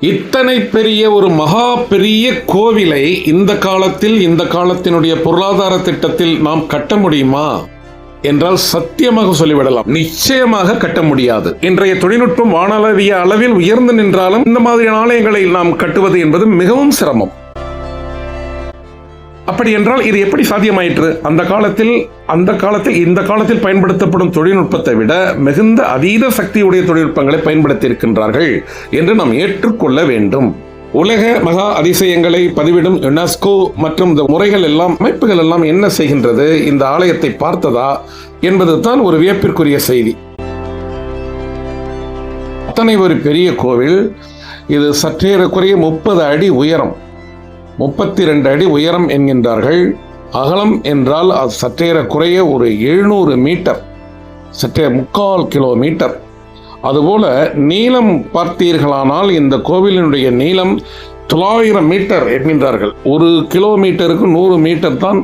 இத்தனை பெரிய ஒரு மகா பெரிய கோவிலை இந்த காலத்தில் இந்த காலத்தினுடைய பொருளாதார திட்டத்தில் நாம் கட்ட முடியுமா? என்றால் சத்தியமாக சொல்லிவிடலாம். நிச்சயமாக கட்ட முடியாது. இன்றைய தொழில்நுட்பம் வானளவிய அளவில் உயர்ந்து நின்றாலும் இந்த மாதிரியான ஆலயங்களை நாம் கட்டுவது என்பது மிகவும் சிரமம். அப்படி என்றால் இது எப்படி சாத்தியமாயிற்று? அந்த காலத்தில் அந்த காலத்தில் இந்த காலத்தில் பயன்படுத்தப்படும் தொழில்நுட்பத்தை விட மிகுந்த அதீத சக்தியுடைய தொழில்நுட்பங்களை பயன்படுத்தி இருக்கின்றார்கள் என்று நாம் ஏற்றுக்கொள்ள வேண்டும். உலக மகா அதிசயங்களை பதிவிடும் யுனெஸ்கோ மற்றும் இந்த முறைகள் எல்லாம் அமைப்புகள் எல்லாம் என்ன செய்கின்றது? இந்த ஆலயத்தை பார்த்ததா? என்பது தான் ஒரு வியப்பிற்குரிய செய்தி. அத்தனை ஒரு பெரிய கோவில் இது சற்றேறக்குறைய முப்பது அடி உயரம். முப்பத்தி ரெண்டு அடி உயரம் என்கின்றார்கள். அகலம் என்றால் அது சற்றேற குறைய ஒரு எழுநூறு மீட்டர் சற்றே முக்கால் கிலோமீட்டர். அதுபோல நீளம் பார்த்தீர்களானால் இந்த கோவிலினுடைய நீளம் தொள்ளாயிரம் மீட்டர் என்கின்றார்கள். ஒரு கிலோமீட்டருக்கு நூறு மீட்டர் தான்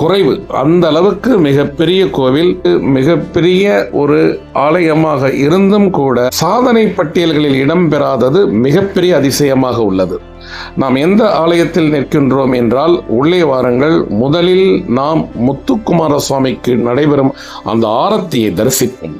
குறைவு. அந்த அளவுக்கு மிகப்பெரிய கோவில் மிகப்பெரிய ஒரு ஆலயமாக இருந்தும் கூட சாதனை பட்டியல்களில் இடம்பெறாதது மிகப்பெரிய அதிசயமாக உள்ளது. நாம் எந்த ஆலயத்தில் நிற்கின்றோம் என்றால் உள்ளே வாருங்கள். முதலில் நாம் முத்துக்குமார சுவாமிக்கு நடைபெறும் அந்த ஆரத்தியை தரிசிப்போம்.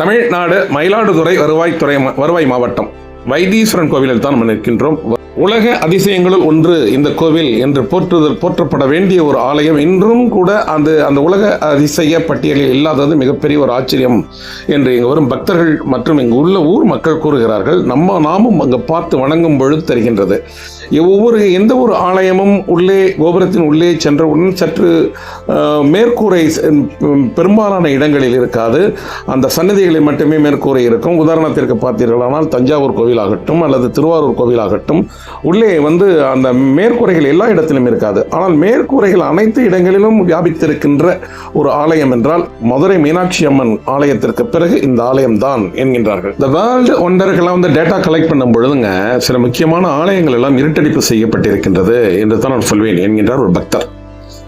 தமிழ்நாடு மயிலாடுதுறை வருவாய்த்துறை வருவாய் மாவட்டம். வைத்தீஸ்வரன் கோவிலில் தான் நம்ம நிற்கின்றோம். உலக அதிசயங்களுள் ஒன்று இந்த கோவில் என்று போற்றுதல் போற்றப்பட வேண்டிய ஒரு ஆலயம். இன்றும் கூட அந்த அந்த உலக அதிசய பட்டியலில் இல்லாதது மிகப்பெரிய ஒரு ஆச்சரியம் என்று இங்கு வரும் பக்தர்கள் மற்றும் இங்கு உள்ள ஊர் மக்கள் கூறுகிறார்கள். நம்ம நாமும் அங்கு பார்த்து வணங்கும் பொழுது தெரிகின்றது. ஒவ்வொரு எந்த ஒரு ஆலயமும் உள்ளே கோபுரத்தின் உள்ளே சென்றவுடன் சற்று மேற்கூரை பெரும்பாலான இடங்களில் இருக்காது. அந்த சன்னதிகளில் மட்டுமே மேற்கூரை இருக்கும். உதாரணத்திற்கு பார்த்தீர்களானால் தஞ்சாவூர் கோவிலாகட்டும் அல்லது திருவாரூர் கோவிலாகட்டும் உள்ளே வந்து அந்த மேற்கூரைகள் எல்லா இடத்திலும் இருக்காது. ஆனால் மேற்கூரைகள் அனைத்து இடங்களிலும் வியாபித்திருக்கின்ற ஒரு ஆலயம் என்றால் மதுரை மீனாட்சி அம்மன் ஆலயத்திற்கு பிறகு இந்த ஆலயம் தான் என்கின்றார்கள். இந்த வேர்ல்டு ஒண்டர்கள்லாம் வந்து டேட்டா கலெக்ட் பண்ணும் பொழுதுங்க சில முக்கியமான ஆலயங்கள் எல்லாம் இருட்டடிப்பு செய்யப்பட்டிருக்கின்றது என்று தான் நான் சொல்வேன் என்கின்றார் ஒரு பக்தர்.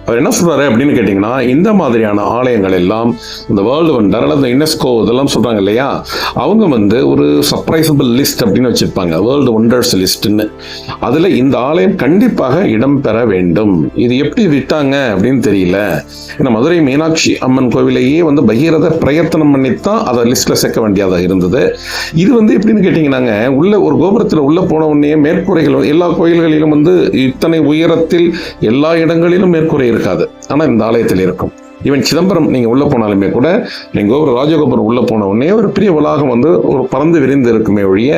அவர் என்ன சொல்றாரு அப்படின்னு கேட்டிங்கன்னா இந்த மாதிரியான ஆலயங்கள் எல்லாம் இந்த வேர்ல்டு வண்டர் அல்லது யுனெஸ்கோ இதெல்லாம் சொல்றாங்க இல்லையா? அவங்க வந்து ஒரு சர்ப்ரைசபிள் லிஸ்ட் அப்படின்னு வச்சிருப்பாங்க. வேர்ல்டு ஒண்டர்ஸ் லிஸ்ட்னு அதுல இந்த ஆலயம் கண்டிப்பாக இடம்பெற வேண்டும். இது எப்படி விட்டாங்க அப்படின்னு தெரியல. ஏன்னா மதுரை மீனாட்சி அம்மன் கோவிலையே வந்து பகீரத பிரயத்தனம் பண்ணித்தான் அதை லிஸ்ட்ல சேர்க்க வேண்டியதாக இருந்தது. இது வந்து எப்படின்னு கேட்டிங்கனாங்க உள்ள ஒரு கோபுரத்தில் உள்ள போன உடனே மேற்கூரைகள் எல்லா கோயில்களிலும் வந்து இத்தனை உயரத்தில் எல்லா இடங்களிலும் மேற்கூரை இருக்காது. ஆனால் இந்த ஆலயத்தில் இருக்கும். ஈவன் சிதம்பரம் நீங்க உள்ள போனாலுமே கூட நீங்கள் ஒரு ராஜகோபுரம் உள்ள போன உடனே ஒரு பெரிய வளாகம் வந்து ஒரு பறந்து விரிந்து இருக்குமே ஒழிய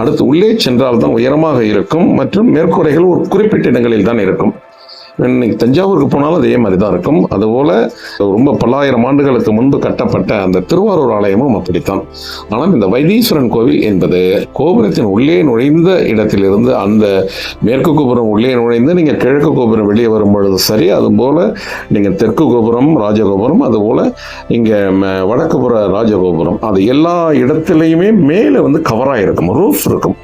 அடுத்து உள்ளே சென்றால் தான் உயரமாக இருக்கும் மற்றும் மேற்கூரைகள் ஒரு குறிப்பிட்ட இடங்களில் தான் இருக்கும். இன்னைக்கு தஞ்சாவூருக்கு போனாலும் அதே மாதிரி தான் இருக்கும். அதுபோல் ரொம்ப பல்லாயிரம் ஆண்டுகளுக்கு முன்பு கட்டப்பட்ட அந்த திருவாரூர் ஆலயமும் அப்படித்தான். ஆனால் இந்த வைத்தீஸ்வரன் கோவில் என்பது கோபுரத்தின் உள்ளே நுழைந்த இடத்திலிருந்து அந்த மேற்கு கோபுரம் உள்ளே நுழைந்து நீங்கள் கிழக்கு கோபுரம் வெளியே வரும் பொழுது சரி அதுபோல் நீங்கள் தெற்கு கோபுரம் ராஜகோபுரம் அதுபோல் இங்கே வடக்குப்புற ராஜகோபுரம் அது எல்லா இடத்துலையுமே மேலே வந்து கவராக இருக்கும் ரூஃப் இருக்கும்.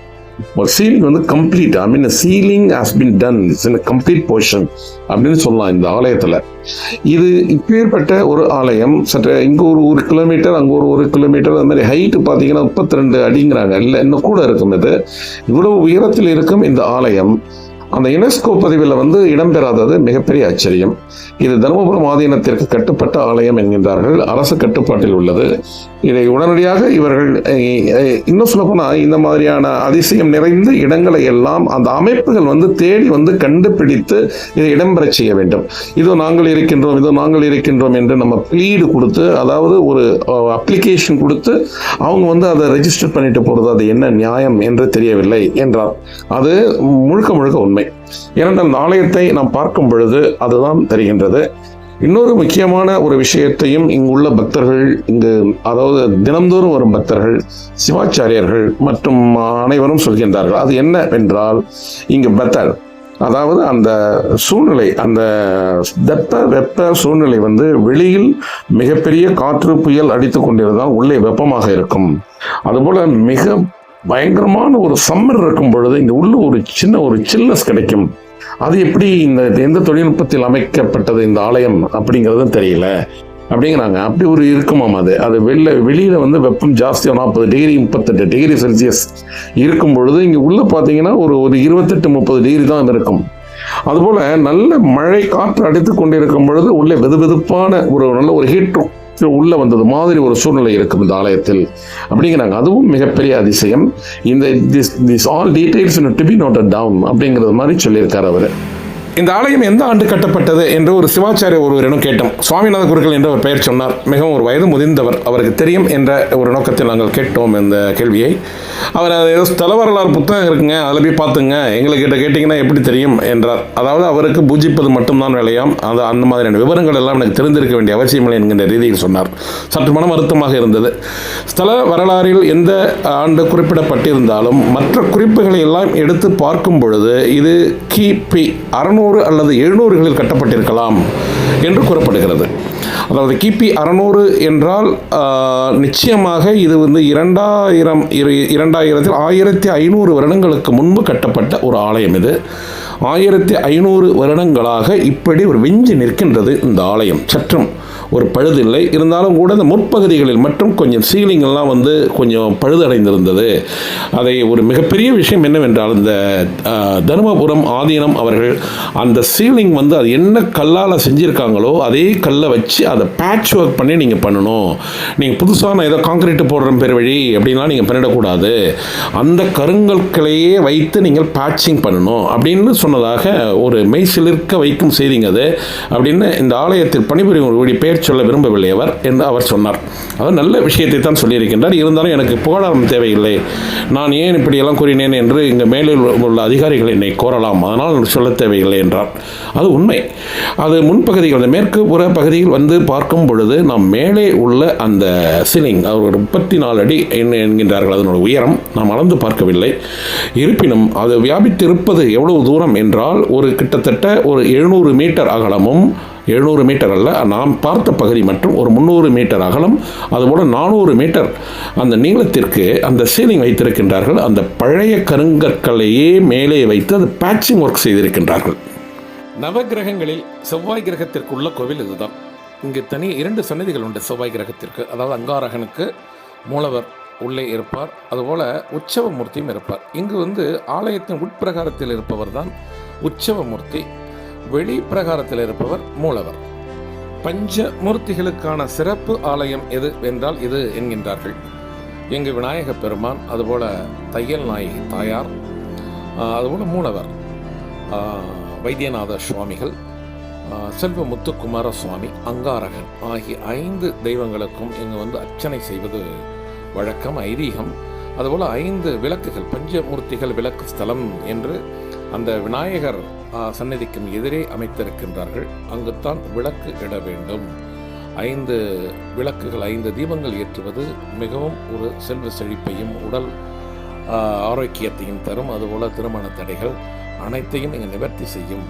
ஒரு சீலிங் வந்து complete I mean ceiling has been done it's in complete portion அப்படின்னு சொல்லலாம் இந்த ஆலயத்தில். இது இப்பேற்பட்ட ஒரு ஆலயம். சற்று இங்கே ஒரு ஒரு கிலோமீட்டர் அங்கே ஒரு ஒரு கிலோமீட்டர் அந்த மாதிரி ஹைட்டு பார்த்தீங்கன்னா முப்பத்தி ரெண்டு அடிங்கிறாங்க. இல்லை இன்னும் கூட இருக்கும் இது. இவ்வளவு உயரத்தில் இருக்கும் இந்த ஆலயம். அந்த யுனெஸ்கோ பதிவில் வந்து இடம்பெறாதது மிகப்பெரிய ஆச்சரியம். இது தருமபுரம் ஆதீனத்திற்கு கட்டுப்பட்ட ஆலயம் என்கின்றார்கள். அரசு கட்டுப்பாட்டில் உள்ளது. இதை உடனடியாக இவர்கள் இன்னும் சொல்லப்போனால் இந்த மாதிரியான அதிசயம் நிறைந்த இடங்களை எல்லாம் அந்த அமைப்புகள் வந்து தேடி வந்து கண்டுபிடித்து இதை இடம்பெற செய்ய வேண்டும். இதோ நாங்கள் இருக்கின்றோம் இதோ நாங்கள் இருக்கின்றோம் என்று நம்ம ப்ளீடு கொடுத்து அதாவது ஒரு அப்ளிகேஷன் கொடுத்து அவங்க வந்து அதை ரெஜிஸ்டர் பண்ணிட்டு போகிறது அது என்ன நியாயம் என்று தெரியவில்லை என்றார் அது முழுக்க முழுக்க உண்மை. ஏனென்றால் இந்த ஆலயத்தை நாம் பார்க்கும் பொழுது அதுதான் தெரிகின்றது. இன்னொரு முக்கியமான ஒரு விஷயத்தையும் இங்குள்ள பக்தர்கள் இங்கு அதாவது தினந்தோறும் வரும் பக்தர்கள் சிவாச்சாரியர்கள் மற்றும் அனைவரும் சொல்கின்றார்கள். அது என்ன என்றால் இங்கு பெத்தல் அதாவது அந்த சூழ்நிலை அந்த தட்ப வெப்ப சூழ்நிலை வந்து வெளியில் மிகப்பெரிய காற்று புயல் அடித்து கொண்டிருந்தால் உள்ளே வெப்பமாக இருக்கும். அதுபோல மிக பயங்கரமான ஒரு சம்மர் இருக்கும் பொழுது இங்கே உள்ள ஒரு சின்ன ஒரு சில்னஸ் கிடைக்கும். அது எப்படி இந்த எந்த தொழில்நுட்பத்தில் அமைக்கப்பட்டது இந்த ஆலயம் அப்படிங்கிறதும் தெரியல. அப்படிங்கிறாங்க. அப்படி ஒரு இருக்குமாம் அது. அது வெளில வெளியில் வந்து வெப்பம் ஜாஸ்தியாக நாற்பது டிகிரி முப்பத்தெட்டு டிகிரி செல்சியஸ் இருக்கும் பொழுது இங்கே உள்ளே பார்த்தீங்கன்னா ஒரு ஒரு இருபத்தெட்டு முப்பது டிகிரி தான் இருக்கும். அதுபோல் நல்ல மழை காற்று அடித்து கொண்டிருக்கும் பொழுது உள்ளே வெது வெதுப்பான ஒரு நல்ல ஒரு ஹீட்டும் உள்ளே வந்தது மாதிரி ஒரு சூழ்நிலை இருக்கும் இந்த ஆலயத்தில். அப்படிங்கிறாங்க அதுவும் மிகப்பெரிய அதிசயம். இந்த this this all details to be noted down அப்படிங்கிறது மாதிரி சொல்லியிருக்கார் அவர். இந்த ஆலயம் எந்த ஆண்டு கட்டப்பட்டது என்று ஒரு சிவாச்சாரிய ஒருவரிடம் கேட்டோம். சுவாமிநாத குருக்கள் என்று ஒரு பெயர் சொன்னார். மிகவும் ஒரு வயது முதிர்ந்தவர். அவருக்கு தெரியும் என்ற ஒரு நோக்கத்தில் நாங்கள் கேட்டோம் இந்த கேள்வியை. அவர் அது ஏதோ ஸ்தல வரலாறு புத்தகம் இருக்குங்க. அதில் போய் பார்த்துங்க. எங்களுக்கு கிட்ட கேட்டிங்கன்னா எப்படி தெரியும் என்றார். அதாவது அவருக்கு பூஜிப்பது மட்டும்தான் வேலையாம். அது அந்த மாதிரியான விவரங்கள் எல்லாம் எனக்கு தெரிந்திருக்க வேண்டிய அவசியமில்லை என்கின்ற ரீதியில் சொன்னார். சற்று மனம் வருத்தமாக இருந்தது. ஸ்தல வரலாறில் எந்த ஆண்டு குறிப்பிடப்பட்டிருந்தாலும் மற்ற குறிப்புகளை எல்லாம் எடுத்து பார்க்கும் பொழுது இது கிபி அறுநூறு அல்லது எழுநூறுகளில் கட்டப்பட்டிருக்கலாம் என்று கூறப்படுகிறது. அதாவது கிபி அறநூறு என்றால் நிச்சயமாக இது வந்து இரண்டாயிரம் இரு- இரண்டாயிரத்தில் ஆயிரத்தி ஐநூறு வருடங்களுக்கு முன்பு கட்டப்பட்ட ஒரு ஆலயம் இது. ஆயிரத்தி ஐநூறு வருடங்களாக இப்படி ஒரு விஞ்சு நிற்கின்றது இந்த ஆலயம். சற்றும் ஒரு பழுது இல்லை இருந்தாலும் கூட இந்த முற்பகுதிகளில் மட்டும் கொஞ்சம் சீலிங்கெல்லாம் வந்து கொஞ்சம் பழுதடைந்திருந்தது. அதை ஒரு மிகப்பெரிய விஷயம் என்னவென்றால் இந்த தருமபுரம் ஆதீனம் அவர்கள் அந்த சீலிங் வந்து அது என்ன கல்லால் செஞ்சுருக்காங்களோ அதே கல்லை வச்சு அதை பேட்ச் ஒர்க் பண்ணி நீங்கள் பண்ணணும். நீங்கள் புதுசான ஏதோ காங்கிரீட்டு போடுற பேர் வழி அப்படின்லாம் நீங்கள் பண்ணிடக்கூடாது. அந்த கருங்கற்களையே வைத்து நீங்கள் பேட்சிங் பண்ணணும் அப்படின்னு சொன்னதாக ஒரு மெய்சிலிருக்க வைக்கும் செய்திங்க அது. அப்படின்னு இந்த ஆலயத்தில் பணிபுரியும் பேர் பெயர் சொல்ல விரும்பவில்லை அவர் என்று அவர் சொன்னார். அது நல்ல விஷயத்தை தான் சொல்லியிருக்கின்றார். இருந்தாலும் எனக்கு புகழாரம் தேவையில்லை. நான் ஏன் இப்படியெல்லாம் கூறினேன் என்று இங்கே மேலே உள்ள அதிகாரிகள் என்னை கோரலாம். அதனால் சொல்ல தேவையில்லை என்றார். அது உண்மை. அது முன்பகுதிகள் அந்த மேற்கு புற பகுதியில் வந்து பார்க்கும் பொழுது நாம் மேலே உள்ள அந்த சீலிங் அவர் ஒரு முப்பத்தி நாலு அடி என்ன என்கின்றார்கள். அதனோட உயரம் நாம் அளந்து பார்க்கவில்லை. இருப்பினும் அது வியாபித்திருப்பது எவ்வளவு தூரம் என்றால் ஒரு கிட்டத்தட்ட ஒரு எழுநூறு மீட்டர் அகலமும் எழுநூறு மீட்டர் அல்ல நாம் பார்த்த பகுதி மற்றும் ஒரு முந்நூறு மீட்டர் அகலம் அதுபோல் நானூறு மீட்டர். அந்த நீளத்திற்கு அந்த சீலிங் வைத்திருக்கின்றார்கள் அந்த பழைய கருங்கற்களையே மேலே வைத்து அது பேட்சிங் ஒர்க் செய்திருக்கின்றார்கள். நவகிரகங்களில் செவ்வாய் கிரகத்திற்குள்ள கோவில் இதுதான். இங்கு தனி இரண்டு சன்னதிகள் உண்டு செவ்வாய் கிரகத்திற்கு. அதாவது அங்காரகனுக்கு மூலவர் உள்ளே இருப்பார் அதுபோல் உற்சவமூர்த்தியும் இருப்பார். இங்கு வந்து ஆலயத்தின் உட்பிரகாரத்தில் இருப்பவர் தான் உற்சவமூர்த்தி. வெளி பிரகாரத்தில் இருப்பவர் மூலவர். பஞ்சமூர்த்திகளுக்கான சிறப்பு ஆலயம் எது என்றால் இது என்கின்றார்கள். இங்கு விநாயக பெருமான் அதுபோல தையல் நாயகி தாயார் ஆஹ், அதுபோல மூலவர் வைத்தியநாத சுவாமிகள் செல்வ முத்துக்குமார சுவாமி அங்காரகன் ஆகிய ஐந்து தெய்வங்களுக்கும் இங்கு வந்து அர்ச்சனை செய்வது வழக்கம் ஐதீகம். அதுபோல் ஐந்து விளக்குகள் பஞ்சமூர்த்திகள் விளக்கு ஸ்தலம் என்று அந்த விநாயகர் சன்னதிக்கும் எதிரே அமைத்திருக்கின்றார்கள். அங்குத்தான் விளக்கு இட வேண்டும். ஐந்து விளக்குகள் ஐந்து தீபங்கள் ஏற்றுவது மிகவும் ஒரு செல்வ செழிப்பையும் உடல் ஆரோக்கியத்தையும் தரும். அதுபோல திருமண தடைகள் அனைத்தையும் இங்கு நிவர்த்தி செய்யும்.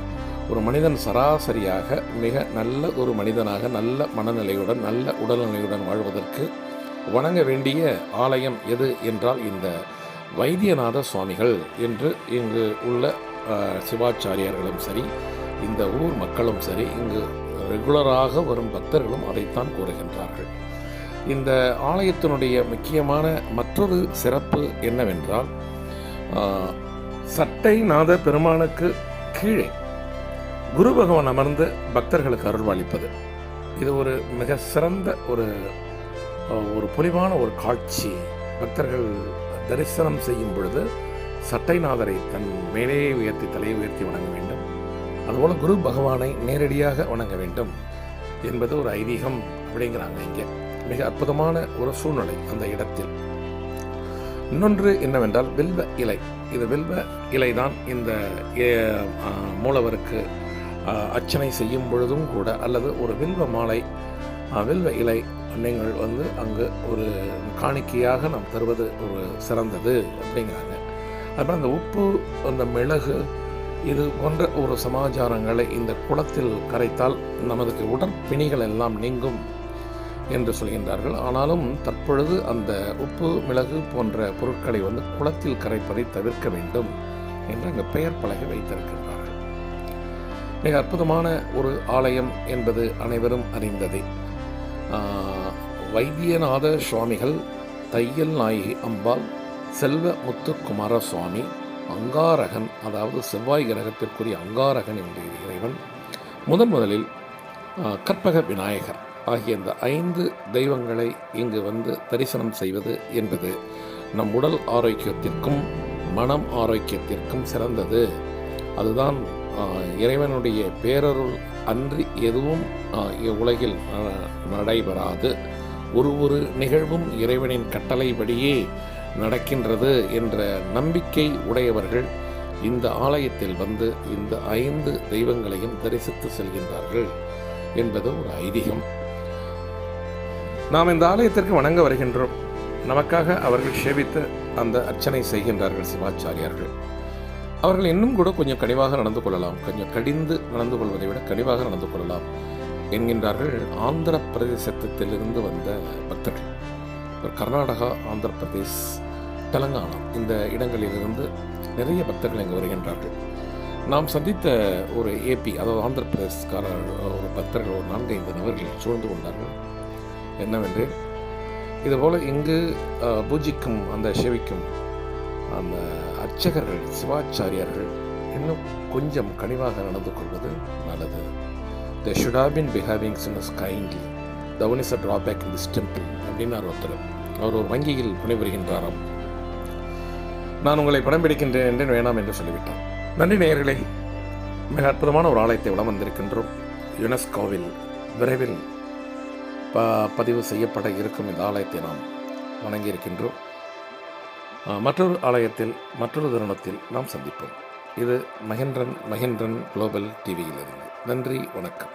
ஒரு மனிதன் சராசரியாக மிக நல்ல ஒரு மனிதனாக நல்ல மனநிலையுடன் நல்ல உடல்நிலையுடன் வாழ்வதற்கு வணங்க வேண்டிய ஆலயம் எது என்றால் இந்த வைத்தியநாத சுவாமிகள் என்று இங்கு உள்ள சிவாச்சாரியர்களும் சரி இந்த ஊர் மக்களும் சரி இங்கு ரெகுலராக வரும் பக்தர்களும் அதைத்தான் கூறுகின்றார்கள். இந்த ஆலயத்தினுடைய முக்கியமான மற்றொரு சிறப்பு என்னவென்றால் சட்டைநாத பெருமானுக்கு கீழே குரு பகவான் அமர்ந்து பக்தர்களுக்கு அருள்வாளிப்பது இது ஒரு மிக சிறந்த ஒரு ஒரு பொலிவான ஒரு காட்சி. பக்தர்கள் தரிசனம் செய்யும் பொழுது சட்டைநாதரை தன் மேலே உயர்த்தி தலையை உயர்த்தி வணங்க வேண்டும். அதுபோல் குரு பகவானை நேரடியாக வணங்க வேண்டும் என்பது ஒரு ஐதீகம் அப்படிங்கிறாங்க இங்கே. மிக அற்புதமான ஒரு சூழ்நிலை அந்த இடத்தில். இன்னொன்று என்னவென்றால் வில்வ இலை. இது வில்வ இலைதான் இந்த ஏ, மூலவருக்கு அர்ச்சனை செய்யும் பொழுதும் கூட அல்லது ஒரு வில்வ மாலை வில்வ இலை நீங்கள் வந்து அங்கு ஒரு காணிக்கையாக நாம் தருவது ஒரு சிறந்தது அப்படிங்கிறாங்க. அப்புறம் அந்த உப்பு அந்த மிளகு இது போன்ற ஒரு சமாச்சாரங்களை இந்த குளத்தில் கரைத்தால் நமது உடற்பிணிகள் எல்லாம் நீங்கும் என்று சொல்கின்றார்கள். ஆனாலும் தற்பொழுது அந்த உப்பு மிளகு போன்ற பொருட்களை வந்து குளத்தில் கரைப்பதை தவிர்க்க வேண்டும் என்று அங்கு பெயர் பலகை வைத்திருக்கின்றார்கள். மிக அற்புதமான ஒரு ஆலயம் என்பது அனைவரும் அறிந்ததே. வைத்தியநாத சுவாமிகள் தையல் நாயகி அம்பாள் செல்வ முத்துக்குமார சுவாமி அங்காரகன் அதாவது செவ்வாய் கிரகத்திற்குரிய அங்காரகன் என்கிற இறைவன் முதன் முதலில் கற்பக விநாயகர் ஆகிய இந்த ஐந்து தெய்வங்களை இங்கு வந்து தரிசனம் செய்வது என்பது நம் உடல் ஆரோக்கியத்திற்கும் மனம் ஆரோக்கியத்திற்கும் சிறந்தது. அதுதான் இறைவனுடைய பேரருள் அன்றி எதுவும் உலகில் இவ்வுலகில் நடைபெறாது. ஒரு ஒரு நிகழ்வும் இறைவனின் கட்டளைப்படியே நடக்கின்றது என்ற நம்பிக்கை உடையவர்கள் இந்த ஆலயத்தில் வந்து இந்த ஐந்து தெய்வங்களையும் தரிசித்து செல்கின்றார்கள் என்பது ஒரு ஐதீகம். நாம் இந்த ஆலயத்திற்கு வணங்க வருகின்றோம். நமக்காக அவர்கள் சேவித்து அந்த அர்ச்சனை செய்கின்றார்கள் சிவாச்சாரியார்கள். அவர்கள் இன்னும் கூட கொஞ்சம் கனிவாக நடந்து கொள்ளலாம். கொஞ்சம் கடிந்து நடந்து கொள்வதை விட கனிவாக நடந்து கொள்ளலாம் என்கின்றார்கள் ஆந்திர பிரதேசத்திலிருந்து வந்த பக்தர்கள். கர்நாடகா ஆந்திர பிரதேஷ் தெலங்கானா இந்த இடங்களிலிருந்து நிறைய பக்தர்கள் இங்கு வருகின்றார்கள். நாம் சந்தித்த ஒரு ஏபி அதாவது ஆந்திர பிரதேஷ்கார ஒரு பக்தர்கள் ஒரு நான்கு ஐந்து நபர்கள் சூழ்ந்து கொண்டார்கள். என்னவென்று இதுபோல் இங்கு பூஜிக்கும் அந்த சேவிக்கும் அந்த அர்ச்சகர்கள் சிவாச்சாரியார்கள் இன்னும் கொஞ்சம் கனிவாக நடந்து கொள்வது நல்லது. They should have been behaving சின்னஸ் kindly than is a drawback in this temple அப்படின்னார் ஒருத்தர் அவர் ஒரு வங்கியில் பணிபுரிகின்றாராம். நான் உங்களை படம் பிடிக்கின்றேன் என்று வேணாம் என்று சொல்லிவிட்டார். நன்றி நேயர்களே. மிக அற்புதமான ஒரு ஆலயத்தை வலம் வந்திருக்கின்றோம். யுனெஸ்கோவில் விரைவில் ப பதிவு செய்யப்பட இருக்கும் இந்த ஆலயத்தை நாம் வணங்கியிருக்கின்றோம். மற்றொரு ஆலயத்தில் மற்றொரு தருணத்தில் நாம் சந்திப்போம். இது மகேந்திரன் மகேந்திரன் குளோபல் டிவியிலிருந்து நன்றி வணக்கம்.